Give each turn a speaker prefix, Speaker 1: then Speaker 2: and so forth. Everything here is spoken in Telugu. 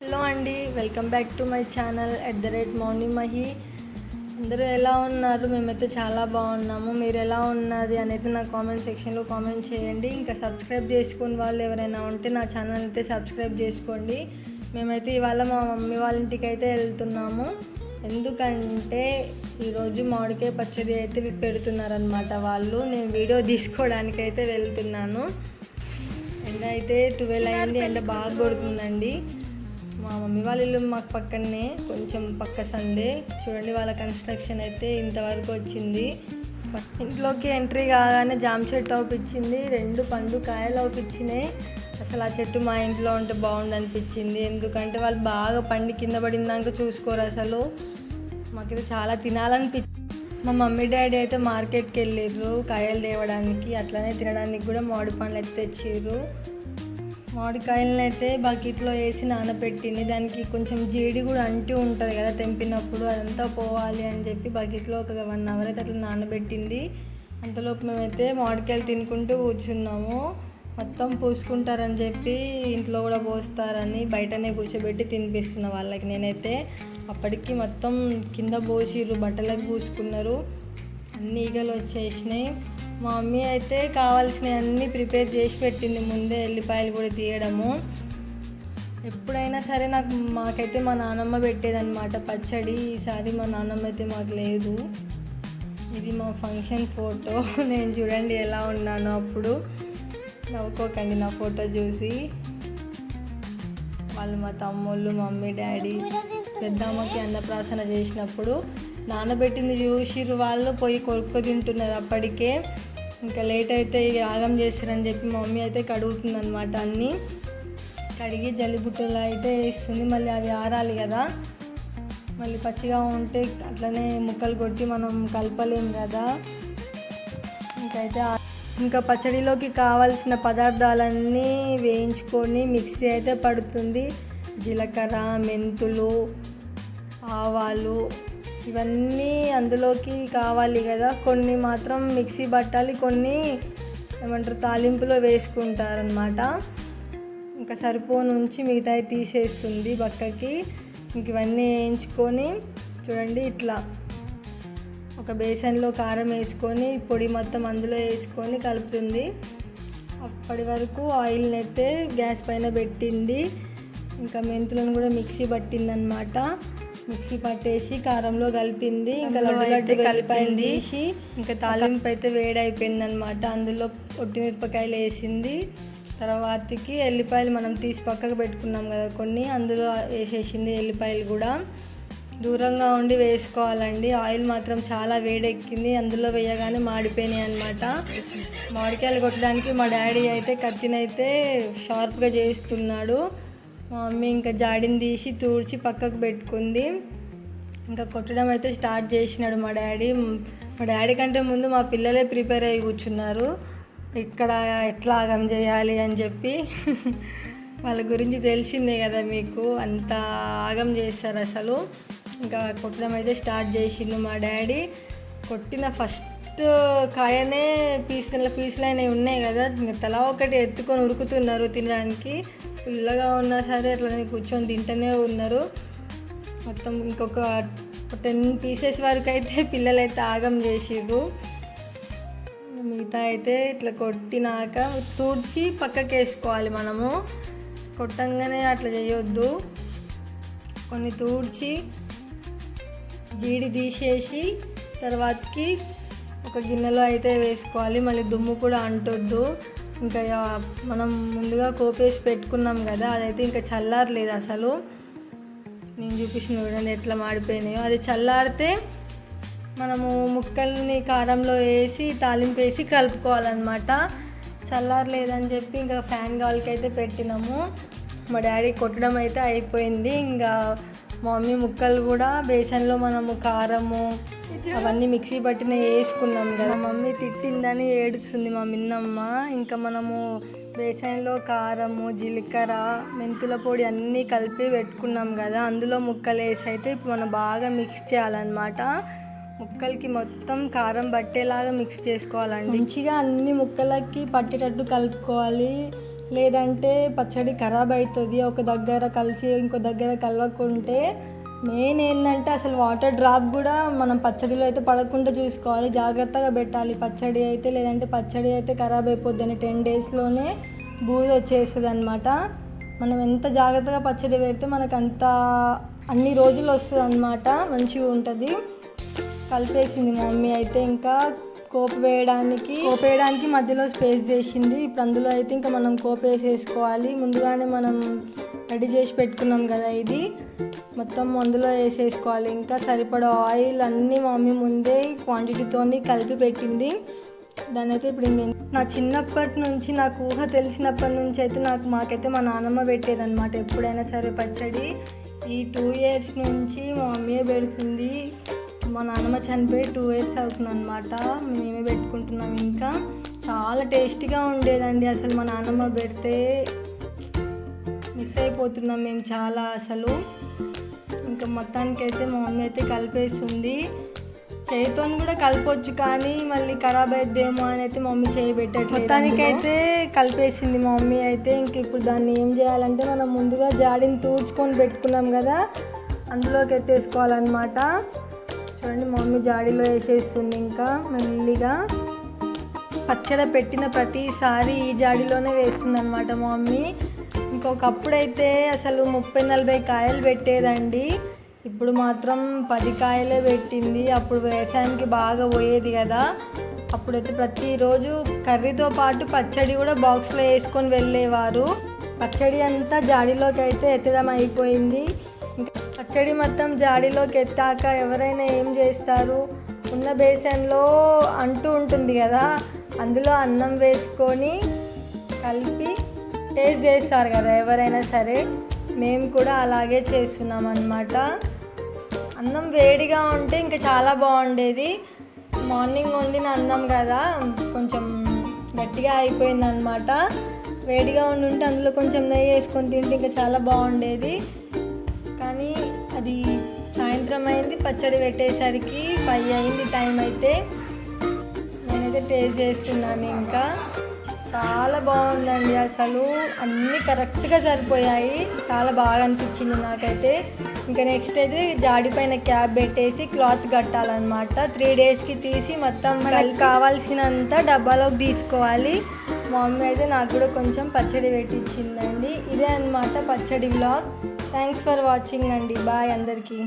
Speaker 1: హలో అండి welcome back to my channel at the rate morning Mahi. అందరూ ఎలా ఉన్నారు? మేమైతే చాలా బాగున్నాము. మీరు ఎలా ఉన్నది అనేది నా కామెంట్ సెక్షన్లో కామెంట్ చేయండి. ఇంకా సబ్స్క్రైబ్ చేసుకుని వాళ్ళు ఎవరైనా ఉంటే నా ఛానల్ అయితే సబ్స్క్రైబ్ చేసుకోండి. మేమైతే ఇవాళ మా మమ్మీ వాళ్ళ ఇంటికి అయితే వెళ్తున్నాము. ఎందుకంటే ఈరోజు మామిడికాయ పచ్చడి అయితే పెడుతున్నారనమాట వాళ్ళు. నేను వీడియో తీసుకోవడానికి అయితే వెళ్తున్నాను. ఎండ అయితే ట్వెల్వ్ అయింది. ఎండ బాగా కొడుతుందండి. మా మమ్మీ వాళ్ళ ఇల్లు మాకు పక్కనే కొంచెం పక్క సందే చూడండి వాళ్ళ కన్స్ట్రక్షన్ అయితే ఇంతవరకు వచ్చింది. ఇంట్లోకి ఎంట్రీ కాగానే జామ చెట్టు అవుపిచ్చింది. రెండు పండు కాయలు అవుపిచ్చినాయి. అసలు ఆ చెట్టు మా ఇంట్లో ఉంటే బాగుండనిపించింది. ఎందుకంటే వాళ్ళు బాగా పండి కింద పడిందాక చూసుకోరు అసలు. మాకైతే చాలా తినాలనిపించింది మా మమ్మీ డాడీ అయితే మార్కెట్కి వెళ్ళిర్రు కాయలు తేవడానికి. అట్లనే తినడానికి కూడా మామిడి పండ్లు అయితే తెచ్చిర్రు. మామిడికాయలను అయితే బకెట్లో వేసి నానబెట్టింది. దానికి కొంచెం జీడి కూడా అంటి ఉంటుంది కదా తెంపినప్పుడు అదంతా పోవాలి అని చెప్పి బకెట్లో ఒక వన్ అవర్ అయితే అట్లా నానబెట్టింది. అంతలోపు మేమైతే మామిడికాయలు తినుకుంటూ కూర్చున్నాము. మొత్తం పూసుకుంటారని చెప్పి ఇంట్లో కూడా పోస్తారని బయటనే కూర్చోబెట్టి తినిపిస్తున్న వాళ్ళకి నేనైతే. అప్పటికి మొత్తం కింద పోసిర్రు బట్టలకు పూసుకున్నారు. అన్ని ఈగలు వచ్చేసినాయి. మా మమ్మీ అయితే కావాల్సినవి అన్నీ ప్రిపేర్ చేసి పెట్టింది ముందే ఎల్లిపాయలు కూడా తీయడము. ఎప్పుడైనా సరే నాకు మాకైతే మా నాన్నమ్మ పెట్టేదన్నమాట పచ్చడి. ఈసారి మా నాన్నమ్మ అయితే మాకు లేదు. ఇది మా ఫంక్షన్ ఫోటో. నేను చూడండి ఎలా ఉన్నానో అప్పుడు. నవ్వుకోకండి నా ఫోటో చూసి. వాళ్ళు మా తమ్ముళ్ళు మమ్మీ డాడీ పెద్దమ్మకి అన్నప్రాసన చేసినప్పుడు నానబెట్టింది చూసిర్రు వాళ్ళు పోయి కొరుక్కు తింటున్నారు అప్పటికే. ఇంకా లేట్ అయితే ఇక ఆగం చేస్తారని చెప్పి మా మమ్మీ అయితే కడుగుతుంది అనమాట అన్నీ. కడిగి జల్లిబుట్టలు అయితే వేస్తుంది. మళ్ళీ అవి ఆరాలి కదా. మళ్ళీ పచ్చిగా ఉంటే అట్లనే ముక్కలు కొట్టి మనం కలపలేం కదా. ఇంకైతే ఇంకా పచ్చడిలోకి కావాల్సిన పదార్థాలన్నీ వేయించుకొని మిక్సీ అయితే పడుతుంది. జీలకర్ర మెంతులు ఆవాలు ఇవన్నీ అందులోకి కావాలి కదా. కొన్ని మాత్రం మిక్సీ పట్టాలి కొన్ని ఏమంటారు తాలింపులో వేసుకుంటారనమాట ఇంకా సరిపోను ఉంచి మిగతాయి తీసేస్తుంది బక్కకి. ఇంక ఇవన్నీ వేయించుకొని చూడండి ఇట్లా ఒక బేసన్లో కారం వేసుకొని పొడి మొత్తం అందులో వేసుకొని కలుపుతుంది. అప్పటి వరకు ఆయిల్ని అయితే గ్యాస్ పైన పెట్టింది. ఇంకా మెంతులను కూడా మిక్సీ పట్టిందనమాట మిక్సీ పట్టేసి కారంలో కలిపింది. ఇంకా లడ్డు కలిపింది తీసి ఇంకా తాలింపు అయితే వేడైపోయింది అనమాట అందులో ఒట్టిమిరపకాయలు వేసింది. తర్వాతకి ఎల్లిపాయలు మనం తీసి పక్కకు పెట్టుకున్నాం కదా కొన్ని. అందులో వేసేసింది ఎల్లిపాయలు కూడా. దూరంగా ఉండి వేసుకోవాలండి. ఆయిల్ మాత్రం చాలా వేడెక్కింది. అందులో వేయగానే మాడిపోయినాయి అనమాట మామిడికాయలు కొట్టడానికి మా డాడీ అయితే కత్తినైతే షార్ప్గా చేస్తున్నాడు మా మమ్మీ ఇంకా జాడిని తీసి తూడ్చి పక్కకు పెట్టుకుంది. ఇంకా కొట్టడం అయితే స్టార్ట్ చేసినాడు మా డాడీ. మా డాడీ కంటే ముందు మా పిల్లలే ప్రిపేర్ అయ్యి కూర్చున్నారు. ఇక్కడ ఎట్లా ఆగం చేయాలి అని చెప్పి వాళ్ళ గురించి తెలిసిందే కదా మీకు. అంత ఆగం చేస్తారు అసలు. ఇంకా కొట్టడం అయితే స్టార్ట్ చేసిండు మా డాడీ. కొట్టిన ఫస్ట్ కాయనే పీసుల పీసులు అనేవి ఉన్నాయి కదా. ఇంకా తలా ఒకటి ఎత్తుకొని ఉరుకుతున్నారు తినడానికి. పుల్లగా ఉన్నా సరే అట్లనే కూర్చొని తింటూనే ఉన్నారు. మొత్తం ఇంకొక టెన్ పీసెస్ వరకు అయితే పిల్లలైతే ఆగం చేసిర్రు. మిగతా అయితే ఇట్లా కొట్టినాక తూడ్చి పక్కకి వేసుకోవాలి మనము. కొట్టంగానే అట్లా చేయొద్దు. కొన్ని తూడ్చి జీడి తీసేసి తర్వాతకి ఒక గిన్నెలో అయితే వేసుకోవాలి. మళ్ళీ దుమ్ము కూడా అంటొద్దు. ఇంకా మనం ముందుగా కోపేసి పెట్టుకున్నాం కదా అదైతే ఇంకా చల్లారలేదు అసలు. నేను చూపించిన చూడండి ఎట్లా మాడిపోయినాయో. అది చల్లారితే మనము ముక్కల్ని కారంలో వేసి తాలింపు వేసి కలుపుకోవాలన్నమాట. చల్లారలేదని చెప్పి ఇంకా ఫ్యాన్ గాల్కి అయితే పెట్టినాము. మా డాడీ కొట్టడం అయితే అయిపోయింది. ఇంకా మమ్మీ ముక్కలు కూడా బేసన్లో మనము కారము అవన్నీ మిక్సీ పట్టిన వేసుకున్నాం కదా. మమ్మీ తిట్టిందని ఏడుస్తుంది మా మిన్నమ్మ. ఇంకా మనము బేసన్లో కారము జీలకర్ర మెంతుల పొడి అన్నీ కలిపి పెట్టుకున్నాం కదా. అందులో ముక్కలు వేసి అయితే ఇప్పుడు మనం బాగా మిక్స్ చేయాలన్నమాట. ముక్కలకి మొత్తం కారం పట్టేలాగా మిక్స్ చేసుకోవాలండి. మంచిగా అన్ని ముక్కలకి పట్టేటట్టు కలుపుకోవాలి. లేదంటే పచ్చడి ఖరాబ్ అవుతుంది ఒక దగ్గర కలిసి ఇంకో దగ్గర కలవకుంటే మెయిన్ ఏంటంటే అసలు వాటర్ డ్రాప్ కూడా మనం పచ్చడిలో అయితే పడకుండా చూసుకోవాలి. జాగ్రత్తగా పెట్టాలి. పచ్చడి అయితే లేదంటే పచ్చడి అయితే ఖరాబ్ అయిపోద్ది అని టెన్ డేస్లోనే బూజు వచ్చేస్తుంది అనమాట మనం ఎంత జాగ్రత్తగా పచ్చడి పెడితే మనకు అంత అన్ని రోజులు వస్తుంది అనమాట మంచిగా ఉంటుంది కలిపేసింది మమ్మీ అయితే ఇంకా కోపు వేయడానికి కోపు వేయడానికి మధ్యలో స్పేస్ చేసింది. ఇప్పుడు అందులో అయితే ఇంకా మనం కోపు వేసేసుకోవాలి. ముందుగానే మనం రెడీ చేసి పెట్టుకున్నాం కదా ఇది. మొత్తం అందులో వేసేసుకోవాలి. ఇంకా సరిపడా ఆయిల్ అన్నీ మా మమ్మీ ముందే క్వాంటిటీతో కలిపి పెట్టింది. దాని అయితే ఇప్పుడు ఇంక నా చిన్నప్పటి నుంచి నాకు ఊహ తెలిసినప్పటి నుంచి అయితే నాకు మాకైతే మా నాన్నమ్మ పెట్టేదన్నమాట. ఎప్పుడైనా సరే పచ్చడి. ఈ టూ ఇయర్స్ నుంచి మా మమ్మీ పెడుతుంది. మా నాన్నమ్మ చనిపోయి టూ ఇయర్స్ అవుతుంది అనమాట మేమే పెట్టుకుంటున్నాం ఇంకా. చాలా టేస్టీగా ఉండేదండి అసలు మా నాన్నమ్మ పెడితే మిస్ అయిపోతున్నాం మేము చాలా అసలు. ఇంకా మొత్తానికి అయితే మా మమ్మీ అయితే కలిపేస్తుంది. చేతితో కూడా కలపొచ్చు కానీ మళ్ళీ ఖరాబ్ అయిద్దేమో అని అయితే మమ్మీ చేయి పెట్టట్లేదు మొత్తానికి అయితే కలిపేసింది మా మమ్మీ అయితే. ఇంక ఇప్పుడు దాన్ని ఏం చేయాలంటే మనం ముందుగా జాడిని తూడ్చుకొని పెట్టుకున్నాం కదా. అందులోకి ఎత్తేసుకోవాలన్నమాట. చూడండి మమ్మీ జాడీలో వేసేస్తుంది ఇంకా మెల్లిగా. పచ్చడి పెట్టిన ప్రతిసారి ఈ జాడీలోనే వేస్తుంది అనమాట మమ్మీ. ఇంకొకప్పుడైతే అసలు ముప్పై నలభై కాయలు పెట్టేదండి. ఇప్పుడు మాత్రం పది కాయలే పెట్టింది. అప్పుడు వ్యవసాయానికి బాగా పోయేది కదా. అప్పుడైతే ప్రతిరోజు కర్రీతో పాటు పచ్చడి కూడా బాక్స్లో వేసుకొని వెళ్ళేవారు. పచ్చడి అంతా జాడీలోకి అయితే ఎత్తడం అయిపోయింది. ఇంకా పచ్చడి మొత్తం జాడీలోకి ఎత్తాక ఎవరైనా ఏం చేస్తారు? ఉన్న బేసన్లో అంటూ ఉంటుంది కదా అందులో అన్నం వేసుకొని కలిపి టేస్ట్ చేస్తారు కదా ఎవరైనా సరే. మేము కూడా అలాగే చేస్తున్నాం అన్నమాట అన్నం వేడిగా ఉంటే ఇంకా చాలా బాగుండేది. మార్నింగ్ వండిన అన్నం కదా కొంచెం గట్టిగా అయిపోయింది అనమాట వేడిగా ఉండి ఉంటే అందులో కొంచెం నెయ్యి వేసుకొని తింటే ఇంకా చాలా బాగుండేది. కానీ అది సాయంత్రం అయింది పచ్చడి పెట్టేసరికి ఫైవ్ అయింది టైం అయితే. నేనైతే టేస్ట్ చేస్తున్నాను ఇంకా. చాలా బాగుందండి అసలు. అన్నీ కరెక్ట్గా సరిపోయాయి. చాలా బాగా అనిపించింది నాకైతే. ఇంకా నెక్స్ట్ అయితే జాడి పైన క్యాప్ పెట్టేసి క్లాత్ కట్టాలన్నమాట. త్రీ డేస్కి తీసి మొత్తం మనకి కావాల్సినంత డబ్బాలోకి తీసుకోవాలి. మా మమ్మీ అయితే నాకు కూడా కొంచెం పచ్చడి పెట్టించిందండి ఇదే అన్నమాట పచ్చడి వ్లాగ్ థ్యాంక్స్ ఫర్ వాచింగ్ అండి. బాయ్ అందరికీ.